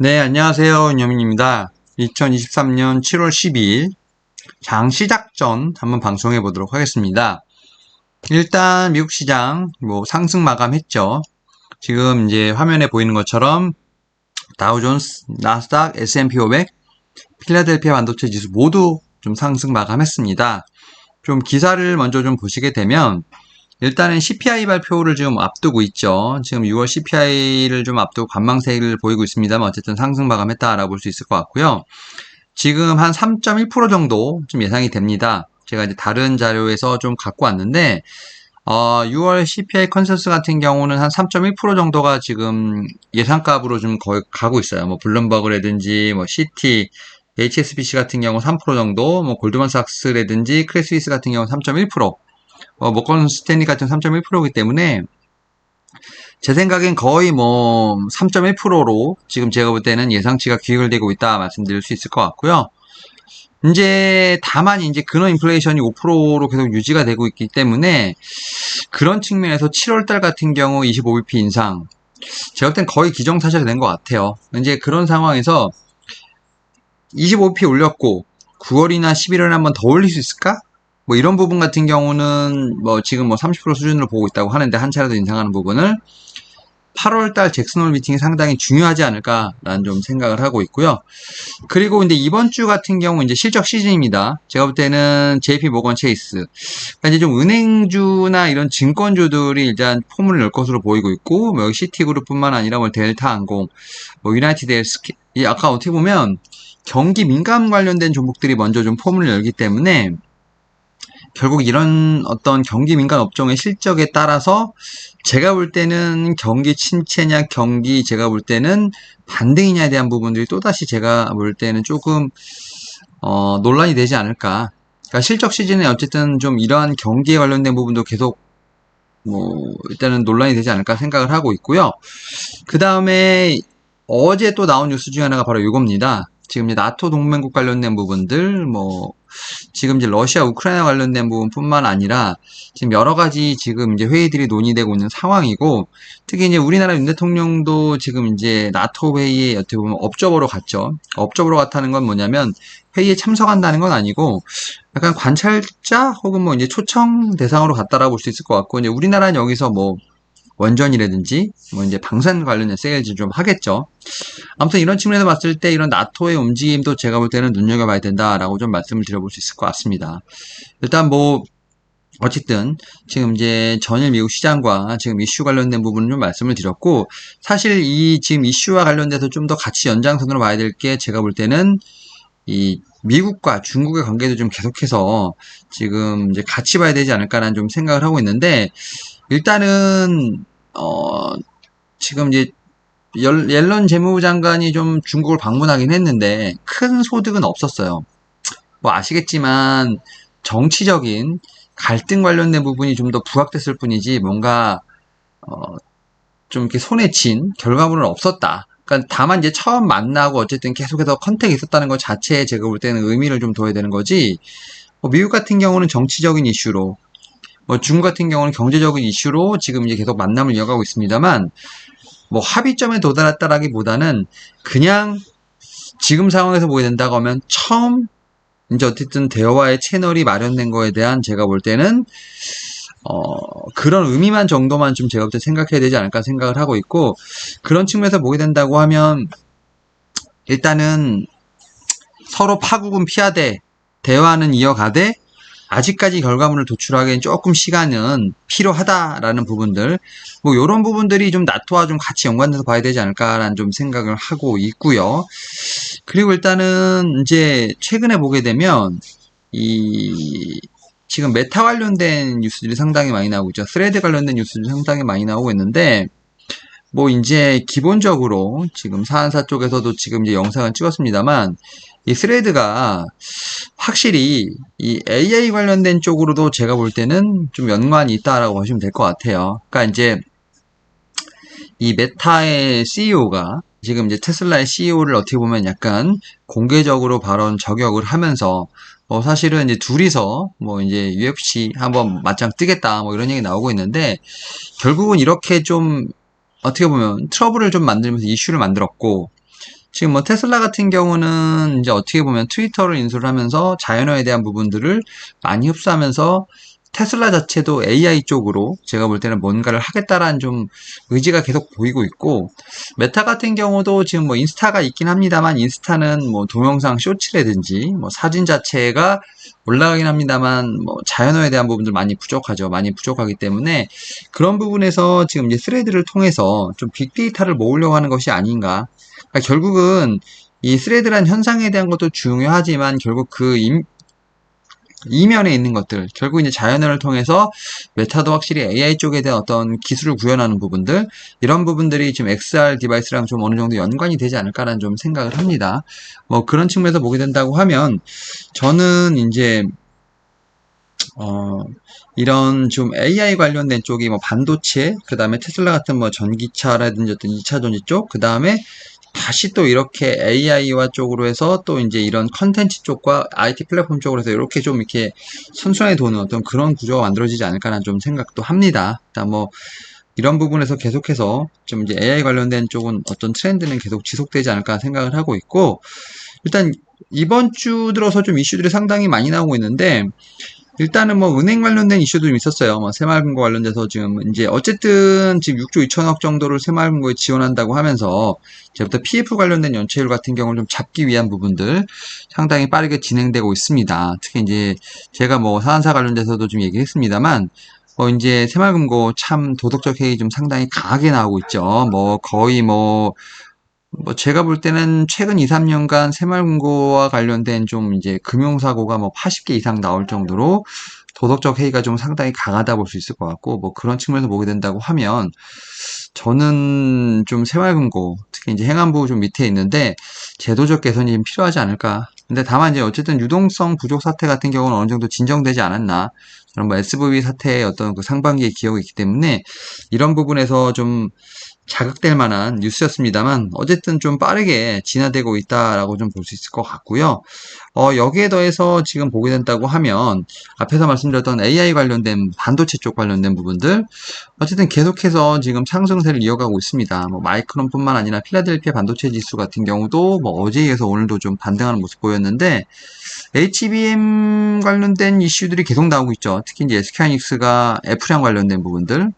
네, 안녕하세요. 윤여민입니다. 2023년 7월 12일 장 시작 전 한번 방송해 보도록 하겠습니다. 일단 미국 시장 뭐 상승 마감했죠. 지금 이제 화면에 보이는 것처럼 다우존스, 나스닥, S&P 500, 필라델피아 반도체 지수 모두 좀 상승 마감했습니다. 좀 기사를 먼저 좀 보시게 되면 일단은 CPI 발표를 지금 앞두고 있죠. 지금 6월 CPI를 좀 앞두고 관망세를 보이고 있습니다만 어쨌든 상승 마감했다라고 볼 수 있을 것 같고요. 지금 한 3.1% 정도 좀 예상이 됩니다. 제가 이제 다른 자료에서 좀 갖고 왔는데 어, 6월 CPI 컨센서스 같은 경우는 한 3.1% 정도가 지금 예상값으로 좀 거의 가고 있어요. 뭐 블룸버그라든지 뭐 CT, HSBC 같은 경우 3% 정도, 뭐 골드만삭스라든지 크레스위스 같은 경우 3.1%, 어, 모건 스탠리 같은 3.1%이기 때문에 제 생각엔 거의 뭐 3.1%로 지금 제가 볼 때는 예상치가 기획을 되고 있다 말씀드릴 수 있을 것 같고요. 이제 다만 이제 근원 인플레이션이 5%로 계속 유지가 되고 있기 때문에 그런 측면에서 7월 달 같은 경우 25bp 인상 제가 볼땐 거의 기정사실이 된 것 같아요. 이제 그런 상황에서 25bp 올렸고 9월이나 11월에 한번 더 올릴 수 있을까? 뭐 이런 부분 같은 경우는 뭐 지금 뭐 30% 수준으로 보고 있다고 하는데 한 차례도 인상하는 부분을 8월 달 잭슨홀 미팅이 상당히 중요하지 않을까라는 좀 생각을 하고 있고요. 그리고 이제 이번 주 같은 경우 이제 실적 시즌입니다. 제가 볼 때는 JP 모건 체이스, 그러니까 이제 좀 은행주나 이런 증권주들이 일단 폼을 낼 것으로 보이고 있고, 뭐 시티그룹뿐만 아니라 뭐 델타 항공, 뭐 유나이티드 이 아까 어떻게 보면 경기 민감 관련된 종목들이 먼저 좀 폼을 열기 때문에 결국 이런 어떤 경기 민감 업종의 실적에 따라서 제가 볼 때는 경기 침체냐 경기 제가 볼 때는 반등이냐에 대한 부분들이 또다시 제가 볼 때는 조금 어, 논란이 되지 않을까. 그러니까 실적 시즌에 어쨌든 좀 이러한 경기에 관련된 부분도 계속 뭐 일단은 논란이 되지 않을까 생각을 하고 있고요. 그 다음에 어제 또 나온 뉴스 중에 하나가 바로 이겁니다. 지금 이제 나토 동맹국 관련된 부분들, 뭐, 지금 이제 러시아, 우크라이나 관련된 부분뿐만 아니라 지금 여러 가지 지금 이제 회의들이 논의되고 있는 상황이고, 특히 이제 우리나라 윤 대통령도 지금 이제 나토 회의에 어떻게 보면 업적으로 갔죠. 업적으로 갔다는 건 뭐냐면 회의에 참석한다는 건 아니고 약간 관찰자 혹은 뭐 이제 초청 대상으로 갔다라고 볼 수 있을 것 같고, 이제 우리나라는 여기서 뭐 원전이라든지 뭐 이제 방산 관련된 세일즈 좀 하겠죠. 아무튼 이런 측면에서 봤을 때 이런 나토의 움직임도 제가 볼 때는 눈여겨봐야 된다라고 좀 말씀을 드려볼 수 있을 것 같습니다. 일단 뭐 어쨌든 지금 이제 전일 미국 시장과 지금 이슈 관련된 부분을 좀 말씀을 드렸고 사실 이 지금 이슈와 관련돼서 좀 더 같이 연장선으로 봐야 될 게 제가 볼 때는 이 미국과 중국의 관계도 좀 계속해서 지금 이제 같이 봐야 되지 않을까라는 좀 생각을 하고 있는데 일단은 어 지금 이제 옐런 재무부 장관이 좀 중국을 방문하긴 했는데 큰 소득은 없었어요. 뭐 아시겠지만 정치적인 갈등 관련된 부분이 좀 더 부각됐을 뿐이지 뭔가 어 좀 이렇게 손에 쥔 결과물은 없었다. 그러니까 다만 이제 처음 만나고 어쨌든 계속해서 컨택이 있었다는 것 자체에 제가 볼 때는 의미를 좀 둬야 되는 거지. 뭐 미국 같은 경우는 정치적인 이슈로 뭐 중국 같은 경우는 경제적인 이슈로 지금 이제 계속 만남을 이어가고 있습니다만 뭐 합의점에 도달했다라기보다는 그냥 지금 상황에서 보게 된다고 하면 처음 이제 어쨌든 대화의 채널이 마련된 거에 대한 제가 볼 때는 어 그런 의미만 정도만 좀 제가 볼 때 생각해야 되지 않을까 생각을 하고 있고 그런 측면에서 보게 된다고 하면 일단은 서로 파국은 피하되 대화는 이어가되 아직까지 결과물을 도출하기엔 조금 시간은 필요하다라는 부분들, 뭐 이런 부분들이 좀 나토와 좀 같이 연관돼서 봐야 되지 않을까라는 좀 생각을 하고 있고요. 그리고 일단은 이제 최근에 보게 되면 이 지금 메타 관련된 뉴스들이 상당히 많이 나오고 있죠. 스레드 관련된 뉴스들이 상당히 많이 나오고 있는데 뭐 이제 기본적으로 지금 사안사 쪽에서도 지금 이제 영상을 찍었습니다만 이 스레드가 확실히 이 AI 관련된 쪽으로도 제가 볼 때는 좀 연관이 있다라고 보시면 될 것 같아요. 그러니까 이제 이 메타의 CEO가 지금 이제 테슬라의 CEO를 어떻게 보면 약간 공개적으로 발언 저격을 하면서 뭐 사실은 이제 둘이서 뭐 이제 UFC 한번 맞짱 뜨겠다 뭐 이런 얘기 나오고 있는데 결국은 이렇게 좀 어떻게 보면 트러블을 좀 만들면서 이슈를 만들었고 지금 뭐 테슬라 같은 경우는 이제 어떻게 보면 트위터를 인수를 하면서 자연어에 대한 부분들을 많이 흡수하면서 테슬라 자체도 AI 쪽으로 제가 볼 때는 뭔가를 하겠다라는 좀 의지가 계속 보이고 있고 메타 같은 경우도 지금 뭐 인스타가 있긴 합니다만 인스타는 뭐 동영상 쇼츠라든지 뭐 사진 자체가 올라가긴 합니다만 뭐 자연어에 대한 부분들 많이 부족하죠. 많이 부족하기 때문에 그런 부분에서 지금 이제 스레드를 통해서 좀 빅데이터를 모으려고 하는 것이 아닌가. 그러니까 결국은 이 스레드란 현상에 대한 것도 중요하지만 결국 그 임, 이면에 있는 것들, 결국 이제 자연어를 통해서 메타도 확실히 AI 쪽에 대한 어떤 기술을 구현하는 부분들, 이런 부분들이 지금 XR 디바이스랑 좀 어느 정도 연관이 되지 않을까라는 좀 생각을 합니다. 뭐 그런 측면에서 보게 된다고 하면, 저는 이제, 어, 이런 좀 AI 관련된 쪽이 뭐 반도체, 그 다음에 테슬라 같은 뭐 전기차라든지 어떤 2차 전지 쪽, 그 다음에 다시 또 이렇게 AI와 쪽으로 해서 또 이제 이런 컨텐츠 쪽과 IT 플랫폼 쪽으로 해서 이렇게 좀 이렇게 순수하게 도는 어떤 그런 구조가 만들어지지 않을까라는 좀 생각도 합니다. 일단 뭐 이런 부분에서 계속해서 좀 이제 AI 관련된 쪽은 어떤 트렌드는 계속 지속되지 않을까 생각을 하고 있고 일단 이번 주 들어서 좀 이슈들이 상당히 많이 나오고 있는데 일단은 뭐 은행 관련된 이슈도 좀 있었어요. 뭐 새마을금고 관련돼서 지금 이제 어쨌든 지금 6조 2천억 정도를 새마을금고에 지원한다고 하면서 이제부터 PF 관련된 연체율 같은 경우를 좀 잡기 위한 부분들 상당히 빠르게 진행되고 있습니다. 특히 이제 제가 뭐 사안사 관련돼서도 좀 얘기했습니다만 뭐 이제 새마을금고 참 도덕적 해이 좀 상당히 강하게 나오고 있죠. 뭐 거의 뭐 뭐 제가 볼 때는 최근 2, 3년간 새마을금고와 관련된 좀 이제 금융사고가 뭐 80개 이상 나올 정도로 도덕적 해이가 좀 상당히 강하다 볼 수 있을 것 같고 뭐 그런 측면에서 보게 된다고 하면 저는 좀 새마을금고 특히 이제 행안부 좀 밑에 있는데 제도적 개선이 좀 필요하지 않을까. 근데 다만 이제 어쨌든 유동성 부족 사태 같은 경우는 어느 정도 진정되지 않았나. 저는 뭐 SVB 사태의 어떤 그 상반기의 기억이 있기 때문에 이런 부분에서 좀 자극될 만한 뉴스였습니다만 어쨌든 좀 빠르게 진화되고 있다라고 좀 볼 수 있을 것 같고요. 어, 여기에 더해서 지금 보게 된다고 하면 앞에서 말씀드렸던 AI 관련된 반도체 쪽 관련된 부분들 어쨌든 계속해서 지금 상승세를 이어가고 있습니다. 뭐 마이크론뿐만 아니라 필라델피아 반도체 지수 같은 경우도 뭐 어제에 이어서 오늘도 좀 반등하는 모습 보였는데 HBM 관련된 이슈들이 계속 나오고 있죠. 특히 이제 SK하이닉스가 애플이랑 관련된 부분들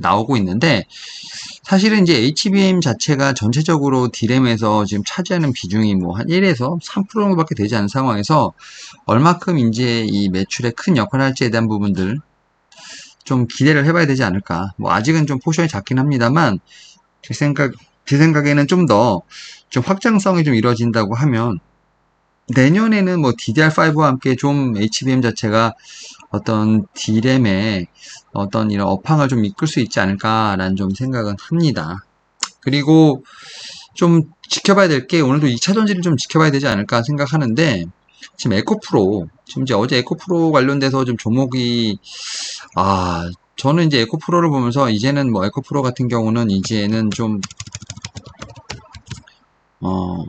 나오고 있는데 사실은 이제 HBM 자체가 전체적으로 D램에서 지금 차지하는 비중이 뭐 한 1에서 3% 정도밖에 되지 않은 상황에서 얼마큼 이제 이 매출에 큰 역할을 할지에 대한 부분들 좀 기대를 해봐야 되지 않을까. 뭐 아직은 좀 포션이 작긴 합니다만 제 생각 제 생각에는 좀 더좀 확장성이 좀 이루어진다고 하면 내년에는 뭐 DDR5와 함께 좀 HBM 자체가 어떤 D램의 어떤 이런 업황을 좀 이끌 수 있지 않을까라는 좀 생각은 합니다. 그리고 좀 지켜봐야 될 게 오늘도 2차 전지를 좀 지켜봐야 되지 않을까 생각하는데 지금 에코프로 지금 이제 어제 에코프로 관련돼서 좀 종목이 아 저는 이제 에코프로를 보면서 이제는 뭐 에코프로 같은 경우는 이제는 좀 어,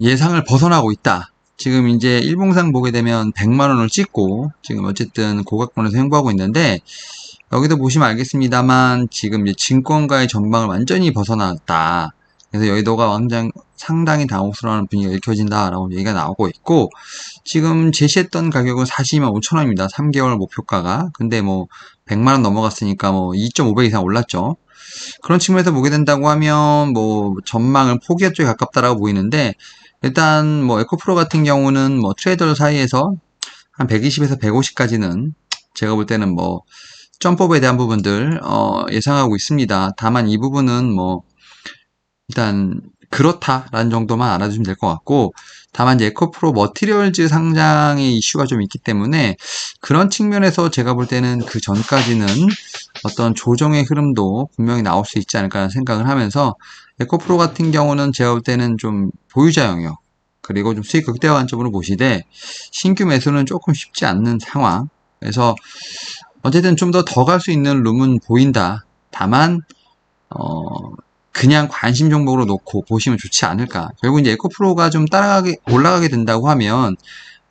예상을 벗어나고 있다. 지금 이제 일봉상 보게 되면 100만 원을 찍고 지금 어쨌든 고각권에서 행보하고 있는데 여기도 보시면 알겠습니다만 지금 이제 증권가의 전망을 완전히 벗어났다. 그래서 여의도가 왕장 상당히 당혹스러워하는 분위기가 읽혀진다라고 얘기가 나오고 있고 지금 제시했던 가격은 42만 5천 원입니다. 3개월 목표가가. 근데 뭐 100만 원 넘어갔으니까 뭐 2.5배 이상 올랐죠. 그런 측면에서 보게 된다고 하면 뭐 전망을 포기할 쪽에 가깝다라고 보이는데 일단 뭐 에코프로 같은 경우는 뭐 트레이더 사이에서 한 120에서 150까지는 제가 볼 때는 뭐 점법에 대한 부분들 어 예상하고 있습니다. 다만 이 부분은 뭐 일단 그렇다라는 정도만 알아두시면 될 것 같고 다만 이제 에코프로 머티리얼즈 상장의 이슈가 좀 있기 때문에 그런 측면에서 제가 볼 때는 그 전까지는 어떤 조정의 흐름도 분명히 나올 수 있지 않을까 생각을 하면서 에코프로 같은 경우는 제가 볼 때는 좀 보유자 영역 그리고 좀 수익 극대화 관점으로 보시되 신규 매수는 조금 쉽지 않는 상황. 그래서 어쨌든 좀 더 더 갈 수 있는 룸은 보인다. 다만 어 그냥 관심 종목으로 놓고 보시면 좋지 않을까. 결국 이제 에코프로가 좀 따라가게 올라가게 된다고 하면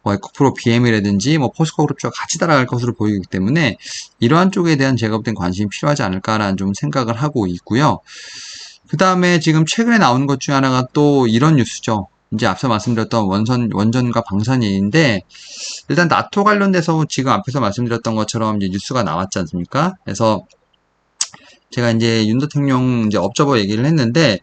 뭐 에코프로 BM이라든지 뭐 포스코 그룹과 같이 따라갈 것으로 보이기 때문에 이러한 쪽에 대한 제가 볼땐 관심이 필요하지 않을까라는 좀 생각을 하고 있고요. 그 다음에 지금 최근에 나오는 것 중에 하나가 또 이런 뉴스죠. 이제 앞서 말씀드렸던 원선, 원전과 방산일인데, 일단 나토 관련돼서 지금 앞에서 말씀드렸던 것처럼 이제 뉴스가 나왔지 않습니까? 그래서 제가 이제 윤 대통령 이제 업저버 얘기를 했는데,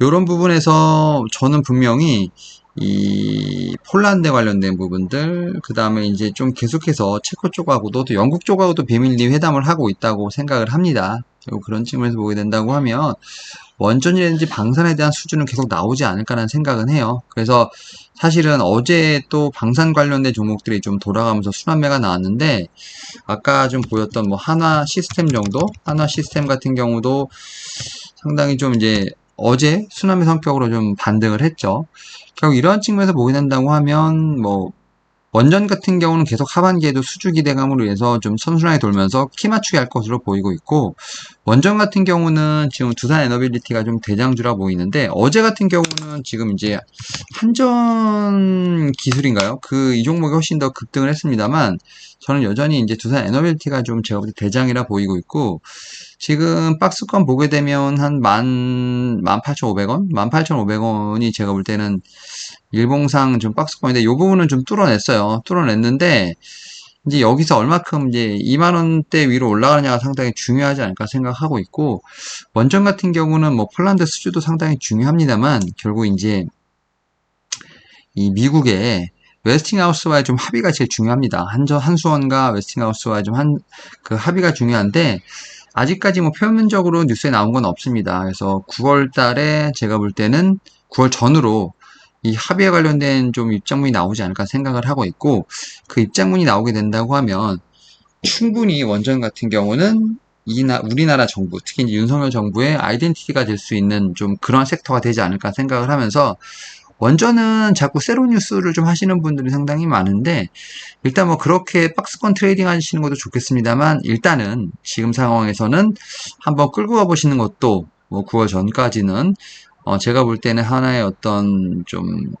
이런 부분에서 저는 분명히 이 폴란드 관련된 부분들, 그 다음에 이제 좀 계속해서 체코 쪽하고도 또 영국 쪽하고도 비밀리 회담을 하고 있다고 생각을 합니다. 그리고 그런 측면에서 보게 된다고 하면 원전이라든지 방산에 대한 수준은 계속 나오지 않을까라는 생각은 해요. 그래서 사실은 어제 또 방산 관련된 종목들이 좀 돌아가면서 순환매가 나왔는데 아까 좀 보였던 뭐 한화 시스템 정도, 한화 시스템 같은 경우도 상당히 좀 이제 어제 순환매 성격으로 좀 반등을 했죠. 결국 이러한 측면에서 보게 된다고 하면 뭐 원전 같은 경우는 계속 하반기에도 수주 기대감으로 인해서 좀 선순환이 돌면서 키 맞추기 할 것으로 보이고 있고 원전 같은 경우는 지금 두산 에너빌리티가 좀 대장주라 보이는데 어제 같은 경우는 지금 이제 한전 기술인가요? 그 이 종목이 훨씬 더 급등을 했습니다만 저는 여전히 이제 두산 에너빌리티가 좀 제가 볼 때 대장이라 보이고 있고 지금 박스권 보게 되면 한 만, 18,500원? 18,500원이 제가 볼 때는 일봉상 좀 박스권인데 이 부분은 좀 뚫어냈어요. 뚫어냈는데 이제 여기서 얼마큼 이제 2만 원대 위로 올라가느냐가 상당히 중요하지 않을까 생각하고 있고 원전 같은 경우는 뭐 폴란드 수주도 상당히 중요합니다만 결국 이제 이 미국의 웨스팅하우스와의 좀 합의가 제일 중요합니다. 한저 한수원과 웨스팅하우스와의 좀 한 그 합의가 중요한데 아직까지 뭐 표면적으로 뉴스에 나온 건 없습니다. 그래서 9월 달에 제가 볼 때는 9월 전으로 이 합의에 관련된 좀 입장문이 나오지 않을까 생각을 하고 있고 그 입장문이 나오게 된다고 하면 충분히 원전 같은 경우는 이나 우리나라 정부 특히 윤석열 정부의 아이덴티티가 될 수 있는 좀 그런 섹터가 되지 않을까 생각을 하면서 원전은 자꾸 세로 뉴스를 좀 하시는 분들이 상당히 많은데 일단 뭐 그렇게 박스권 트레이딩 하시는 것도 좋겠습니다만 일단은 지금 상황에서는 한번 끌고 가 보시는 것도 뭐 9월 전까지는 어 제가 볼 때는 하나의 어떤 좀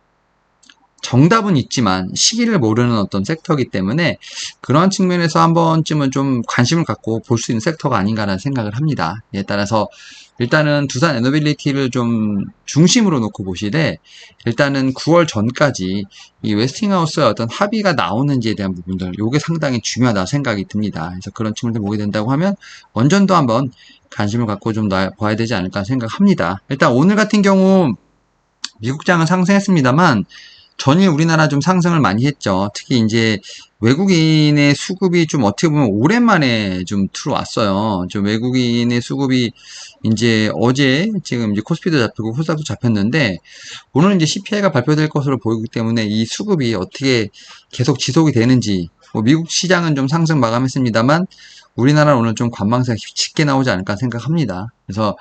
정답은 있지만 시기를 모르는 어떤 섹터이기 때문에 그런 측면에서 한 번쯤은 좀 관심을 갖고 볼 수 있는 섹터가 아닌가라는 생각을 합니다. 예, 따라서 일단은 두산 에너빌리티를 좀 중심으로 놓고 보시되 일단은 9월 전까지 이 웨스팅하우스의 어떤 합의가 나오는지에 대한 부분들 요게 상당히 중요하다 생각이 듭니다. 그래서 그런 측면을 보게 된다고 하면 원전도 한번 관심을 갖고 좀 봐야 되지 않을까 생각합니다. 일단 오늘 같은 경우 미국장은 상승했습니다만 전일 우리나라 좀 상승을 많이 했죠. 특히 이제 외국인의 수급이 좀 어떻게 보면 오랜만에 좀 들어왔어요. 좀 외국인의 수급이 이제 어제 지금 이제 코스피도 잡히고 코스닥도 잡혔는데 오늘 이제 CPI가 발표될 것으로 보이기 때문에 이 수급이 어떻게 계속 지속이 되는지 뭐 미국 시장은 좀 상승 마감했습니다만 우리나라는 오늘 좀 관망세가 짙게 나오지 않을까 생각합니다. 그래서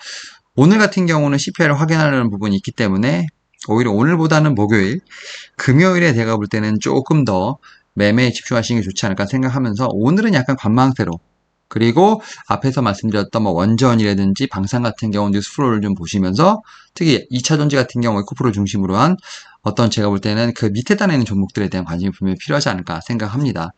오늘 같은 경우는 CPI를 확인하는 부분이 있기 때문에 오히려 오늘보다는 목요일, 금요일에 제가 볼 때는 조금 더 매매에 집중하시는 게 좋지 않을까 생각하면서 오늘은 약간 관망세로 그리고 앞에서 말씀드렸던 뭐 원전이라든지 방산 같은 경우 뉴스 프로를 좀 보시면서 특히 2차 전지 같은 경우 에코프로 중심으로 한 어떤 제가 볼 때는 그 밑에 단에 있는 종목들에 대한 관심이 분명히 필요하지 않을까 생각합니다.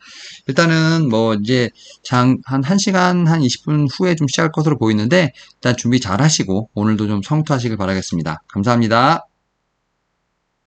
일단은 뭐 이제 장 한 1시간 한 20분 후에 좀 시작할 것으로 보이는데 일단 준비 잘 하시고 오늘도 좀 성투하시길 바라겠습니다. 감사합니다.